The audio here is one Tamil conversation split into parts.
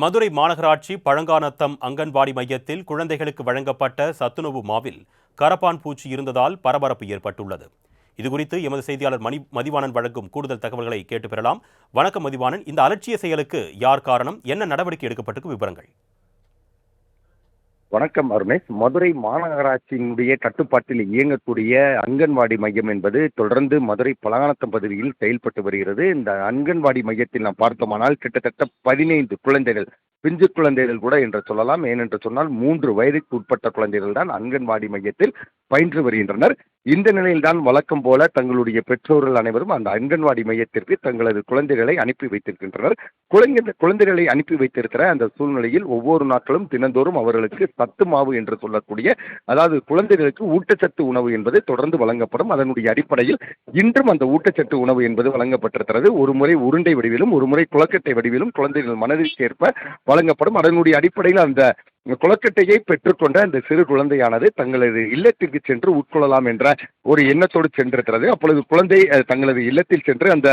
மதுரை மாநகராட்சி பழங்கானத்தம் அங்கன்வாடி மையத்தில் குழந்தைகளுக்கு வழங்கப்பட்ட சத்துணவு மாவில் கரப்பான் பூச்சி இருந்ததால் பரபரப்பு ஏற்பட்டுள்ளது. இதுகுறித்து எமது செய்தியாளர் மணி மதிவாணன் வழங்கும் கூடுதல் தகவல்களை கேட்டு பெறலாம். வணக்கம் மதிவாணன். இந்த அலட்சிய செயலுக்கு யார் காரணம்? என்ன நடவடிக்கை எடுக்கப்பட்டிருக்கு விவரங்கள். வணக்கம் அருணேஷ். மதுரை மாநகராட்சியினுடைய கட்டுப்பாட்டில் இயங்கக்கூடிய அங்கன்வாடி மையம் என்பது தொடர்ந்து மதுரை பலகானத்தம் பகுதியில் செயல்பட்டு வருகிறது. இந்த அங்கன்வாடி மையத்தில் நாம் பார்த்தோமானால் கிட்டத்தட்ட பதினைந்து குழந்தைகள் பிஞ்சு குழந்தைகள் கூட என்று சொல்லலாம். ஏனென்று சொன்னால் மூன்று வயதுக்கு உட்பட்ட குழந்தைகள் தான் அங்கன்வாடி மையத்தில் பயின்று வருகின்றனர். இந்த நிலையில்தான் வழக்கம் போல தங்களுடைய பெற்றோர்கள் அனைவரும் அந்த அங்கன்வாடி மையத்திற்கு தங்களது குழந்தைகளை அனுப்பி வைத்திருக்கின்றனர். குழந்தை குழந்தைகளை அனுப்பி வைத்திருக்கிற அந்த சூழ்நிலையில் ஒவ்வொரு நாட்களும் தினந்தோறும் அவர்களுக்கு சத்து மாவு என்று சொல்லக்கூடிய அதாவது குழந்தைகளுக்கு ஊட்டச்சத்து உணவு என்பது தொடர்ந்து வழங்கப்படும். அதனுடைய அடிப்படையில் இன்றும் அந்த ஊட்டச்சத்து உணவு என்பது வழங்கப்பட்டிருக்கிறது. ஒரு முறை உருண்டை வடிவிலும் ஒரு முறை குளக்கட்டை வடிவிலும் குழந்தைகள் மனதிற்கு ஏற்ப வழங்கப்படும். அதனுடைய அடிப்படையில் அந்த குளக்கட்டையை பெற்றுக்கொண்ட அந்த சிறு குழந்தையானது தங்களது இல்லத்திற்கு சென்று உட்கொள்ளலாம் என்ற ஒரு எண்ணத்தோடு சென்றிருக்கிறது. அப்பொழுது குழந்தை தங்களது இல்லத்தில் சென்று அந்த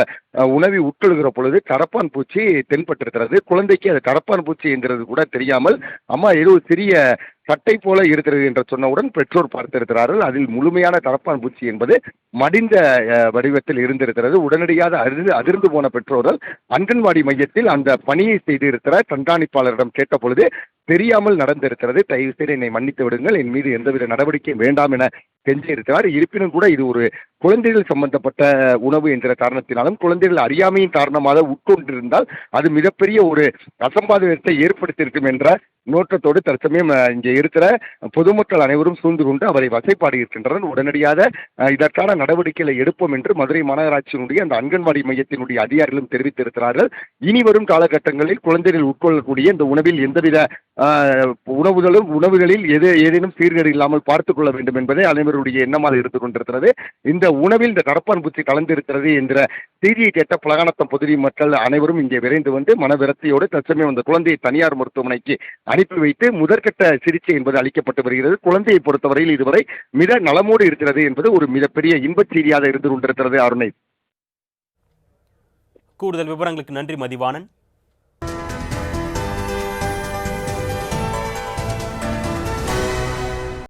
உணவை உட்கொள்கிற பொழுது கரப்பான் பூச்சி தென்பட்டிருக்கிறது. குழந்தைக்கு அது கரப்பான் பூச்சி என்கிறது கூட தெரியாமல் அம்மா ஏதோ சிறிய சட்டை போல இருக்கிறது என்று சொன்னவுடன் பெற்றோர் பார்த்திருக்கிறார்கள். அதில் முழுமையான கரப்பான் பூச்சி என்பது மடிந்த வடிவத்தில் இருந்திருக்கிறது. உடனடியாக அதிர்ந்து அதிர்ந்து போன பெற்றோர்கள் அங்கன்வாடி மையத்தில் அந்த பணியை செய்திருக்கிற கண்காணிப்பாளரிடம் கேட்ட பொழுது தெரியாமல் நடந்திருக்கிறது. தயவு செய்து என்னை மன்னித்து விடுங்கள். என் மீது எந்தவித நடவடிக்கை வேண்டாம் என கெஞ்சியிருக்கிறார். இருப்பினும் கூட இது ஒரு குழந்தைகள் சம்பந்தப்பட்ட உணவு என்கிற காரணத்தினாலும் குழந்தைகள் அறியாமையின் காரணமாக உட்கொண்டிருந்தால் அது மிகப்பெரிய ஒரு அசம்பாதத்தை ஏற்படுத்தியிருக்கும் என்ற நோக்கத்தோடு தற்சமயம் இங்கே இருக்கிற பொதுமக்கள் அனைவரும் சூழ்ந்து கொண்டு அவரை வசைப்பாடி இருக்கின்றனர். உடனடியாக இதற்கான நடவடிக்கைகளை எடுப்போம் என்று மதுரை மாநகராட்சியினுடைய அந்த அங்கன்வாடி மையத்தினுடைய அதிகாரிகளும் தெரிவித்திருக்கிறார்கள். இனி வரும் காலகட்டங்களில் குழந்தைகள் உட்கொள்ளக்கூடிய இந்த உணவில் எந்தவித உணவுகளும் உணவுகளில் எது ஏதேனும் சீர்கேடு இல்லாமல் பார்த்துக் கொள்ள வேண்டும் என்பதே அனைவருடைய எண்ணமாக இருந்து கொண்டிருக்கிறது. இந்த உணவில் இந்த கரப்பான் பூச்சி கலந்திருக்கிறது என்ற செய்தியை கேட்ட பலகானத்தம் பகுதி மக்கள் அனைவரும் இங்கே விரைந்து வந்து மனவிரத்தியோடு தற்சமயம் அந்த குழந்தையை தனியார் மருத்துவமனைக்கு அனுப்பி வைத்து முதற்கட்ட சிகிச்சை என்பது அளிக்கப்பட்டு வருகிறது. குழந்தையை பொறுத்தவரையில் இதுவரை மிக நலமோடு இருக்கிறது என்பது ஒரு மிகப்பெரிய இன்பச் செய்தியாக இருந்து கொண்டிருக்கிறது அருணை. கூடுதல் விவரங்களுக்கு நன்றி மதிவாணன்.